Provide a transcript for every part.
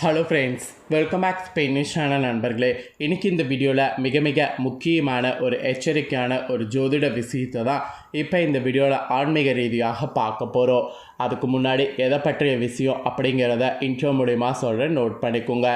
Hello friends welcome back ஸ்பெயினிஷான நண்பர்களே. இன்றைக்கி இந்த வீடியோவில் மிக மிக முக்கியமான ஒரு எச்சரிக்கையான ஒரு ஜோதிட விஷயத்தை தான் இப்போ இந்த வீடியோவில் ஆன்மீக ரீதியாக பார்க்க போகிறோம் அதுக்கு முன்னாடி எதை பற்றிய விஷயம் அப்படிங்கிறத இன்ட்ரோ மூலிமா சொல்கிறேன் நோட் பண்ணிக்கோங்க.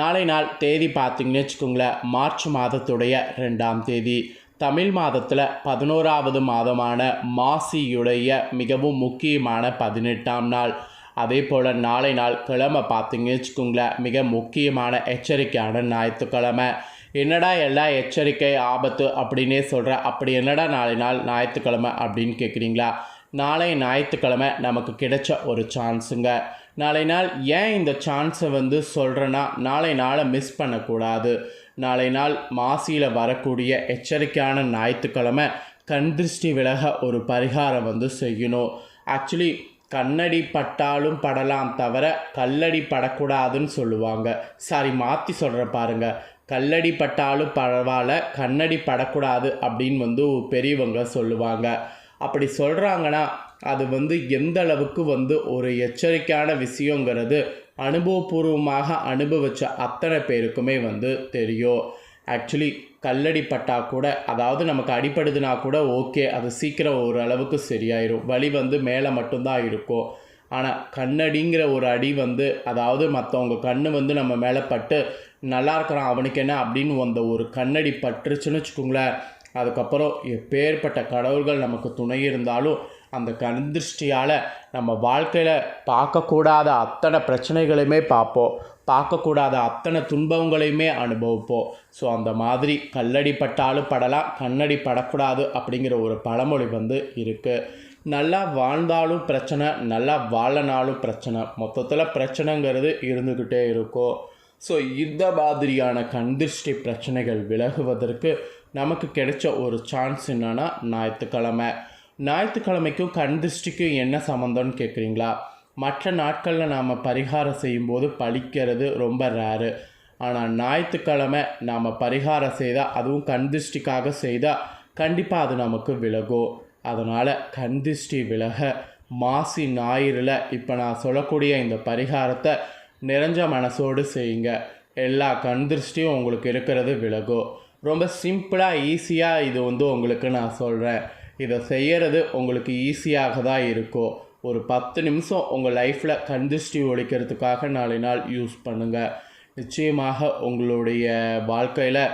நாளை நாள் தேதி பார்த்தீங்கன்னு வச்சுக்கோங்களேன். மார்ச் மாதத்துடைய ரெண்டாம் தேதி. தமிழ் மாதத்தில் பதினோராவது மாதமான மாசியுடைய மிகவும் முக்கியமான பதினெட்டாம் நாள். அதே போல் நாளை நாள் கிழமை பார்த்தீங்கன்னு வச்சுக்கோங்களேன் மிக முக்கியமான எச்சரிக்கையான ஞாயிற்றுக்கிழமை. என்னடா எல்லா எச்சரிக்கை ஆபத்து அப்படின்னே சொல்கிற அப்படி என்னடா நாளை நாள் ஞாயிற்றுக்கிழமை அப்படின்னு கேட்குறீங்களா நாளை ஞாயிற்றுக்கிழமை நமக்கு கிடைச்ச ஒரு சான்ஸுங்க. நாளை நாள் ஏன் இந்த சான்ஸை வந்து சொல்கிறேன்னா நாளை நாளை மிஸ் பண்ணக்கூடாது. நாளை நாள் மாசியில் வரக்கூடிய எச்சரிக்கையான ஞாயிற்றுக்கிழமை கண் திருஷ்டி விலக ஒரு பரிகாரம் வந்து செய்யணும். ஆக்சுவலி கண்ணடி பட்டாலும் படலாம் தவிர கல்லடி படக்கூடாதுன்னு சொல்லுவாங்க. சாரி மாற்றி சொல்கிற பாருங்க. கல்லடி பட்டாலும் பரவாயில்ல கண்ணடி படக்கூடாது அப்படின்னு வந்து பெரியவங்க சொல்லுவாங்க. அப்படி சொல்கிறாங்கன்னா அது வந்து எந்த அளவுக்கு வந்து ஒரு எச்சரிக்கையான விஷயங்கிறது அனுபவபூர்வமாக அனுபவித்த அத்தனை பேருக்குமே வந்து தெரியும். ஆக்சுவலி கல்லடி பட்டா கூட அதாவது நமக்கு அடிப்படுதுனா கூட ஓகே அது சீக்கிரம் ஓரளவுக்கு சரியாயிரும். வலி வந்து மேலே மட்டும்தான் இருக்கும். ஆனால் கண்ணடிங்கிற ஒரு அடி வந்து அதாவது மற்றவங்க கண்ணு வந்து நம்ம மேலே பட்டு நல்லா இருக்கிறான் அவனுக்கு என்ன? அப்படின்னு அந்த ஒரு கண்ணடி பட்டுருச்சுன்னு வச்சுக்கோங்களேன். அதுக்கப்புறம் எப்பேற்பட்ட கடவுள்கள் நமக்கு துணை இருந்தாலும் அந்த கண் திருஷ்டியால் நம்ம வாழ்க்கையில் பார்க்கக்கூடாத அத்தனை பிரச்சனைகளையுமே பார்ப்போம். பார்க்கக்கூடாத அத்தனை துன்பங்களையுமே அனுபவிப்போம் ஸோ அந்த மாதிரி கல்லடி பட்டாலும் படலாம் கண்ணடி படக்கூடாது அப்படிங்கிற ஒரு பழமொழி வந்து இருக்குது நல்லா வாழ்ந்தாலும் பிரச்சனை நல்லா வாழனாலும் பிரச்சனை. மொத்தத்தில் பிரச்சனைங்கிறது இருந்துக்கிட்டே இருக்கும் ஸோ இந்த மாதிரியான கண்திருஷ்டி பிரச்சனைகள் விலகுவதற்கு நமக்கு கிடைச்ச ஒரு சான்ஸ் என்னென்னா ஞாயிற்றுக்கிழமை. ஞாயிற்றுக்கிழமைக்கும் கண் திருஷ்டிக்கும் என்ன சம்மந்தம்னு கேட்குறீங்களா மற்ற நாட்களில் நாம் பரிகாரம் செய்யும்போது பழிக்கிறது ரொம்ப ரேரு ஆனால் ஞாயிற்றுக்கிழமை நாம் பரிகாரம் செய்தால் அதுவும் கண் திருஷ்டிக்காக செய்தால் கண்டிப்பாக அது நமக்கு விலகும். அதனால் கண் திருஷ்டி விலக மாசி ஞாயிறில் இப்போ நான் சொல்லக்கூடிய இந்த பரிகாரத்தை நிறைஞ்ச மனசோடு செய்யுங்க. எல்லா கண் திருஷ்டியும் உங்களுக்கு இருக்கிறது விலகும். ரொம்ப சிம்பிளாக ஈஸியாக இது வந்து உங்களுக்கு நான் சொல்கிறேன் இதை செய்கிறது உங்களுக்கு ஈஸியாக தான் இருக்கும். ஒரு பத்து நிமிஷம் உங்கள் லைஃப்பில் கந்திஷ்டி ஒழிக்கிறதுக்காக நாளை நாள் யூஸ் பண்ணுங்கள் நிச்சயமாக உங்களுடைய வாழ்க்கையில்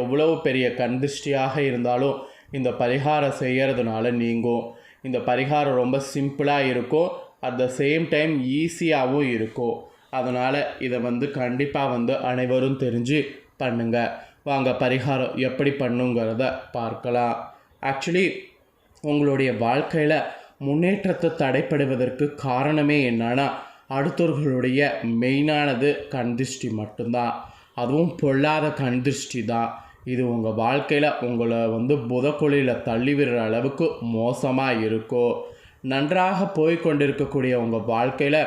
எவ்வளவு பெரிய கந்திஷ்டியாக இருந்தாலும் இந்த பரிகாரம் செய்கிறதுனால நீங்கும். இந்த பரிகாரம் ரொம்ப சிம்பிளாக இருக்கும். அட் த சேம் டைம் ஈஸியாகவும் இருக்கும். அதனால் இதை வந்து கண்டிப்பாக வந்து அனைவரும் தெரிஞ்சு பண்ணுங்கள் வாங்க பரிகாரம் எப்படி பண்ணுங்கிறத பார்க்கலாம். ஆக்சுவலி உங்களுடைய வாழ்க்கையில் முன்னேற்றத்தை தடைப்படுவதற்கு காரணமே என்னன்னா அடுத்தவர்களுடைய மெயினானது கண்திஷ்டி மட்டும்தான். அதுவும் பொல்லாத கண்திஷ்டி தான் இது உங்கள் வாழ்க்கையில் உங்களை வந்து புதக்குழியில் தள்ளி விடுற அளவுக்கு மோசமாக இருக்கும் நன்றாக போய்கொண்டிருக்கக்கூடிய உங்கள் வாழ்க்கையில்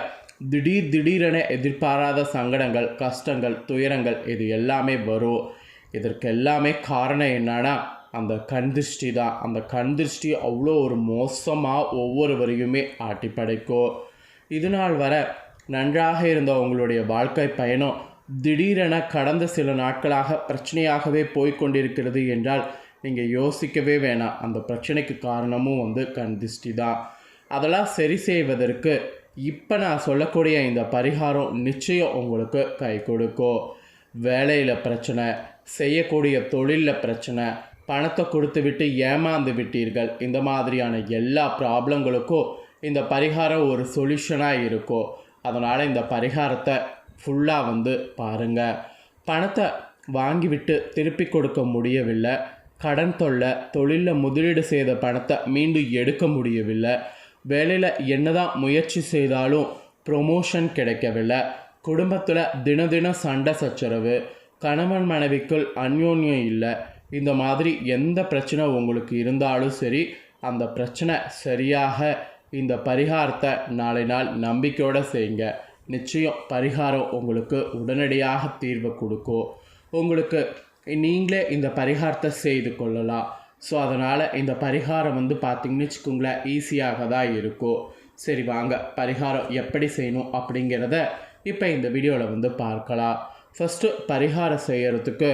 திடீர் திடீரென எதிர்பாராத சங்கடங்கள் கஷ்டங்கள் துயரங்கள் இது எல்லாமே வரும். இதற்கு எல்லாமே காரணம் என்னன்னா அந்த கண் திருஷ்டி தான். அந்த கண் திருஷ்டி அவ்வளோ ஒரு மோசமாக ஒவ்வொருவரையுமே ஆட்டி படைக்கும். இது நாள் வர நன்றாக இருந்த உங்களுடைய வாழ்க்கை பயணம் திடீரென கடந்த சில நாட்களாக பிரச்சனையாகவே போய்கொண்டிருக்கிறது என்றால் நீங்கள் யோசிக்கவே வேணாம். அந்த பிரச்சனைக்கு காரணமும் வந்து கண் திருஷ்டி தான். அதெல்லாம் சரி செய்வதற்கு இப்போ நான் சொல்லக்கூடிய இந்த பரிகாரம் நிச்சயம் உங்களுக்கு கை கொடுக்கும். வேலையில் பிரச்சனை செய்யக்கூடிய தொழிலில் பிரச்சனை பணத்தை கொடுத்து விட்டு ஏமாந்து விட்டீர்கள். இந்த மாதிரியான எல்லா ப்ராப்ளங்களுக்கும் இந்த பரிகாரம் ஒரு சொல்யூஷனாக இருக்கும் அதனால் இந்த பரிகாரத்தை ஃபுல்லாக வந்து பாருங்கள் பணத்தை வாங்கிவிட்டு திருப்பி கொடுக்க முடியவில்லை. கடன் தொல்லை தொழிலில் முதலீடு செய்த பணத்தை மீண்டும் எடுக்க முடியவில்லை. வேலையில் என்னதான் முயற்சி செய்தாலும் ப்ரொமோஷன் கிடைக்கவில்லை. குடும்பத்தில் தின தினம் சண்டை சச்சரவு. கணவன் மனைவிக்குள் அந்யோன்யம் இல்லை. இந்த மாதிரி எந்த பிரச்சனை உங்களுக்கு இருந்தாலும் சரி அந்த பிரச்சனை சரியாக இந்த பரிகாரத்தை நாளை நாள் நம்பிக்கையோடு செய்யுங்க. நிச்சயம் பரிகாரம் உங்களுக்கு உடனடியாக தீர்வு கொடுக்கும். உங்களுக்கு நீங்களே இந்த பரிகாரத்தை செய்து கொள்ளலாம். ஸோ அதனால் இந்த பரிகாரம் வந்து பார்த்திங்கன்னு வச்சுக்கோங்களேன் ஈஸியாக தான் இருக்கும். சரி வாங்க பரிகாரம் எப்படி செய்யணும் அப்படிங்கிறத இப்போ இந்த வீடியோவில் வந்து பார்க்கலாம். ஃபஸ்ட்டு பரிகாரம் செய்கிறதுக்கு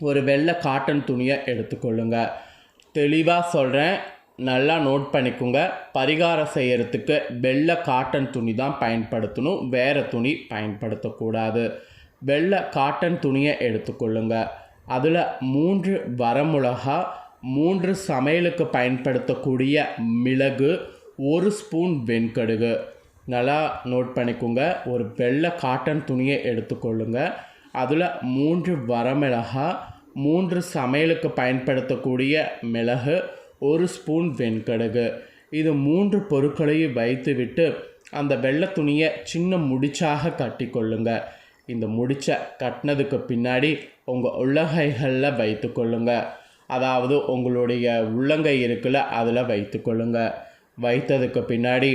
ஒரு வெள்ளை காட்டன் துணியை எடுத்துக்கொள்ளுங்க. தெளிவாக சொல்கிறேன் நல்லா நோட் பண்ணிக்கோங்க. பரிகாரம் செய்கிறதுக்கு வெள்ளை காட்டன் துணி தான் பயன்படுத்தணும். வேறு துணி பயன்படுத்தக்கூடாது. வெள்ளை காட்டன் துணியை எடுத்துக்கொள்ளுங்க. அதில் மூன்று வரமிளகா மூன்று சமையலுக்கு பயன்படுத்தக்கூடிய மிளகு ஒரு ஸ்பூன் வெண்கடுகு. நல்லா நோட் பண்ணிக்கோங்க. ஒரு வெள்ளை காட்டன் துணியை எடுத்துக்கொள்ளுங்க. அதில் மூன்று வரமிளகா மூன்று சமையலுக்கு பயன்படுத்தக்கூடிய மிளகு ஒரு ஸ்பூன் வெண்கடுகு. இது மூன்று பொருட்களையும் வைத்துவிட்டு அந்த வெள்ளை துணியை சின்ன முடிச்சாக கட்டிக்கொள்ளுங்க இந்த முடிச்சை கட்டினதுக்கு பின்னாடி உங்கள் உள்ளகைகளில் வைத்துக்கொள்ளுங்க அதாவது உங்களுடைய உள்ளங்கை இருக்குல்ல அதில் வைத்துக்கொள்ளுங்க வைத்ததுக்கு பின்னாடி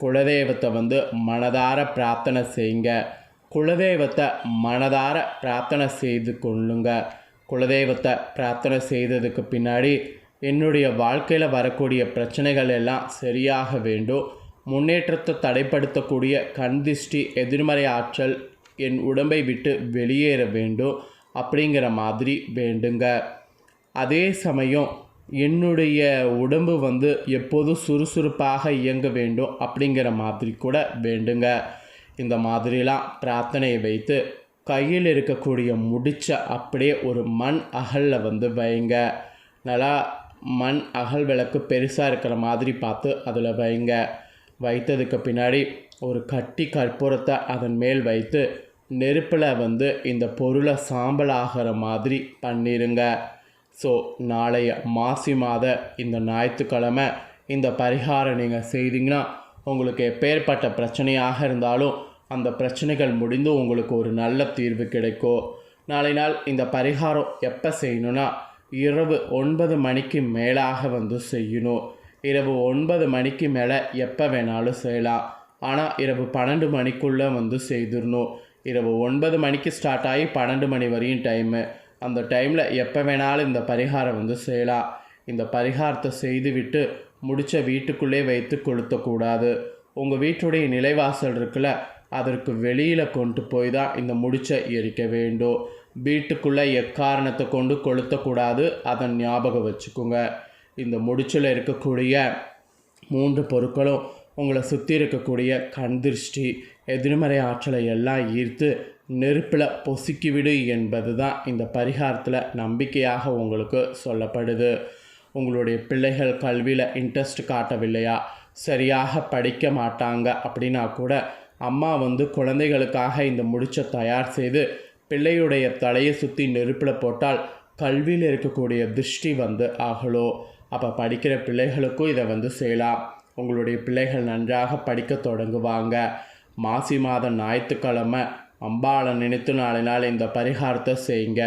குலதெய்வத்தை வந்து மனதார பிரார்த்தனை செய்யுங்க. குலதெய்வத்தை மனதார பிரார்த்தனை செய்து கொள்ளுங்கள் குலதெய்வத்தை பிரார்த்தனை செய்ததுக்கு பின்னாடி என்னுடைய வாழ்க்கையில் வரக்கூடிய பிரச்சனைகள் எல்லாம் சரியாக வேண்டும். முன்னேற்றத்தை தடைப்படுத்தக்கூடிய கண்திஷ்டி எதிர்மறை ஆற்றல் என் உடம்பை விட்டு வெளியேற வேண்டும் அப்படிங்கிற மாதிரி வேண்டுங்க. அதே சமயம் என்னுடைய உடம்பு வந்து எப்போதும் சுறுசுறுப்பாக இயங்க வேண்டும் அப்படிங்கிற மாதிரி கூட வேண்டுங்க. இந்த மாதிரிலாம் பிரார்த்தனையை வைத்து கையில் இருக்கக்கூடிய முடிச்ச அப்படியே ஒரு மண் அகலில் வந்து வைங்க. நல்லா மண் அகல் விளக்கு பெருசாக இருக்கிற மாதிரி பார்த்து அதில் வைங்க. வைத்ததுக்கு பின்னாடி ஒரு கட்டி கற்பூரத்தை அதன் மேல் வைத்து நெருப்பில் வந்து இந்த பொருளை சாம்பல் ஆகிற மாதிரி பண்ணிடுங்க ஸோ நாளைய மாசி மாத இந்த ஞாயிற்றுக்கிழமை இந்த பரிகாரம் நீங்கள் செய்தீங்கன்னா உங்களுக்கு எப்பேற்பட்ட பிரச்சனையாக இருந்தாலும் அந்த பிரச்சனைகள் முடிந்து உங்களுக்கு ஒரு நல்ல தீர்வு கிடைக்கும் நாளை நாள் இந்த பரிகாரம் எப்போ செய்யணும்னா இரவு ஒன்பது மணிக்கு மேலாக வந்து செய்யணும். இரவு ஒன்பது மணிக்கு மேலே எப்போ வேணாலும் செய்யலாம். ஆனால் இரவு பன்னெண்டு மணிக்குள்ளே வந்து செய்திடணும். இரவு ஒன்பது மணிக்கு ஸ்டார்ட் ஆகி பன்னெண்டு மணி வரையும் டைமு அந்த டைமில் எப்போ வேணாலும் இந்த பரிகாரம் வந்து செய்யலாம். இந்த பரிகாரத்தை செய்துவிட்டு முடித்த வீட்டுக்குள்ளே வைத்து கொளுத்தக்கூடாது. உங்கள் வீட்டுடைய நிலைவாசல் இருக்குல்ல அதற்கு வெளியில் கொண்டு போய் தான் இந்த முடிச்சை எரிக்க வேண்டும். வீட்டுக்குள்ளே எக்காரணத்தை கொண்டு கொளுத்தக்கூடாது அதை ஞாபகம் வச்சுக்கோங்க. இந்த முடிச்சில் இருக்கக்கூடிய மூன்று பொருட்களும் உங்களை சுற்றி இருக்கக்கூடிய கண் திருஷ்டி எதிர்மறை ஆற்றலை எல்லாம் ஈர்த்து நெருப்பில் பொசுக்கிவிடு என்பது தான் இந்த பரிகாரத்தில் நம்பிக்கையாக உங்களுக்கு சொல்லப்படுது. உங்களுடைய பிள்ளைகள் கல்வியில் இன்ட்ரெஸ்ட் காட்டவில்லையா? சரியாக படிக்க மாட்டாங்க அப்படின்னா கூட அம்மா வந்து குழந்தைகளுக்காக இந்த முடிச்சை தயார் செய்து பிள்ளையுடைய தலையை சுற்றி நெருப்பில் போட்டால் கல்வியில் இருக்கக்கூடிய திருஷ்டி வந்து ஆகலோ. அப்போ படிக்கிற பிள்ளைகளுக்கும் இதை வந்து செய்யலாம். உங்களுடைய பிள்ளைகள் நன்றாக படிக்க தொடங்குவாங்க. மாசி மாதம் ஞாயிற்றுக்கிழமை அம்பாளை நினைத்து நாளை நாள் இந்த பரிகாரத்தை செய்யுங்க.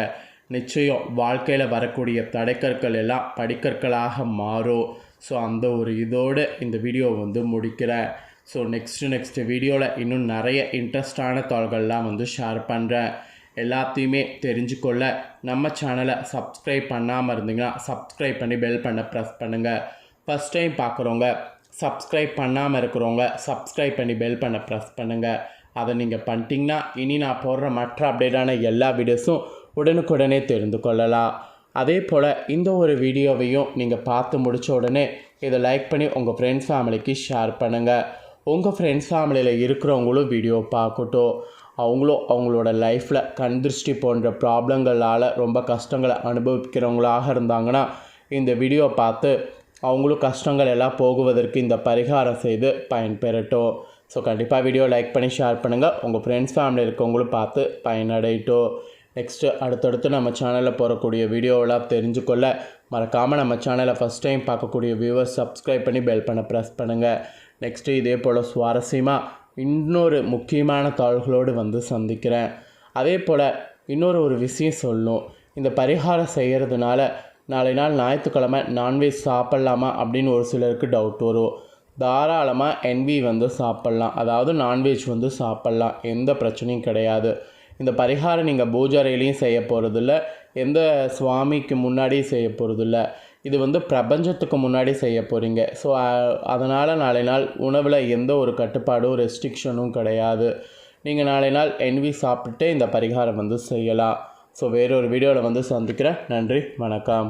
நிச்சயம் வாழ்க்கையில் வரக்கூடிய தடைக்கற்கள் எல்லாம் படிக்கற்களாக மாறும். ஸோ அந்த ஒரு இதோடு இந்த வீடியோ வந்து முடிக்கிறேன். ஸோ நெக்ஸ்ட்டு நெக்ஸ்ட்டு வீடியோவில் இன்னும் நிறைய இன்ட்ரெஸ்டான தாள்கள்லாம் வந்து ஷேர் பண்ணுறேன் எல்லாத்தையுமே தெரிஞ்சுக்கொள்ள நம்ம சேனலை சப்ஸ்கிரைப் பண்ணாமல் இருந்தீங்கன்னா சப்ஸ்கிரைப் பண்ணி பெல் பண்ண ப்ரெஸ் பண்ணுங்கள் ஃபஸ்ட் டைம் பார்க்குறவங்க சப்ஸ்கிரைப் பண்ணாமல் இருக்கிறவங்க சப்ஸ்கிரைப் பண்ணி பெல் பண்ண ப்ரெஸ் பண்ணுங்கள் அதை நீங்கள் பண்ணிட்டீங்கன்னா இனி நான் போடுற மற்ற அப்டேட்டான எல்லா வீடியோஸும் உடனுக்குடனே தெரிந்து கொள்ளலாம். அதே போல் இந்த ஒரு வீடியோவையும் நீங்கள் பார்த்து முடித்த உடனே இதை லைக் பண்ணி உங்கள் ஃப்ரெண்ட்ஸ் ஃபேமிலிக்கு ஷேர் பண்ணுங்கள் உங்கள் ஃப்ரெண்ட்ஸ் ஃபேமிலியில் இருக்கிறவங்களும் வீடியோ பார்க்கட்டும். அவங்களும் அவங்களோட லைஃப்பில் கண் திருஷ்டி போன்ற ப்ராப்ளங்களால் ரொம்ப கஷ்டங்களை அனுபவிக்கிறவங்களாக இருந்தாங்கன்னா இந்த வீடியோ பார்த்து அவங்களும் கஷ்டங்கள் எல்லாம் போகுவதற்கு இந்த பரிகாரம் செய்து பயன்பெறட்டும். ஸோ கண்டிப்பாக வீடியோ லைக் பண்ணி ஷேர் பண்ணுங்கள் உங்கள் ஃப்ரெண்ட்ஸ் ஃபேமிலி இருக்கவங்களும் பார்த்து பயனடையட்டும். நெக்ஸ்ட்டு அடுத்தடுத்து நம்ம சேனலில் போகக்கூடிய வீடியோவெல்லாம் தெரிஞ்சுக்கொள்ள மறக்காமல் நம்ம சேனலை ஃபஸ்ட் டைம் பார்க்கக்கூடிய வியூவர்ஸ் சப்ஸ்கிரைப் பண்ணி பெல் பண்ண ப்ரெஸ் பண்ணுங்கள் நெக்ஸ்ட்டு இதே போல் சுவாரஸ்யமாக இன்னொரு முக்கியமான தாள்களோடு வந்து சந்திக்கிறேன். அதே போல் இன்னொரு ஒரு விஷயம் சொல்லணும். இந்த பரிகாரம் செய்கிறதுனால நாளை நாள் ஞாயிற்றுக்கிழமை நான்வெஜ் சாப்பிட்லாமா அப்படின்னு ஒரு சிலருக்கு டவுட் வரும். தாராளமாக என்வி வந்து சாப்பிட்லாம். அதாவது நான்வெஜ் வந்து சாப்பிட்லாம். எந்த பிரச்சனையும் கிடையாது. இந்த பரிகாரம் நீங்கள் பூஜாரையிலையும் செய்ய போகிறதில்ல எந்த சுவாமிக்கு முன்னாடியும் செய்ய போகிறதில்ல இது வந்து பிரபஞ்சத்துக்கு முன்னாடி செய்ய போகிறீங்க ஸோ அதனால் நாளை நாள் உணவில் எந்த ஒரு கட்டுப்பாடும் ரெஸ்ட்ரிக்ஷனும் கிடையாது. நீங்கள் நாளை நாள் என்வி சாப்பிட்டு இந்த பரிகாரம் வந்து செய்யலாம். ஸோ வேறொரு வீடியோவில் வந்து சந்திக்கிறேன். நன்றி வணக்கம்.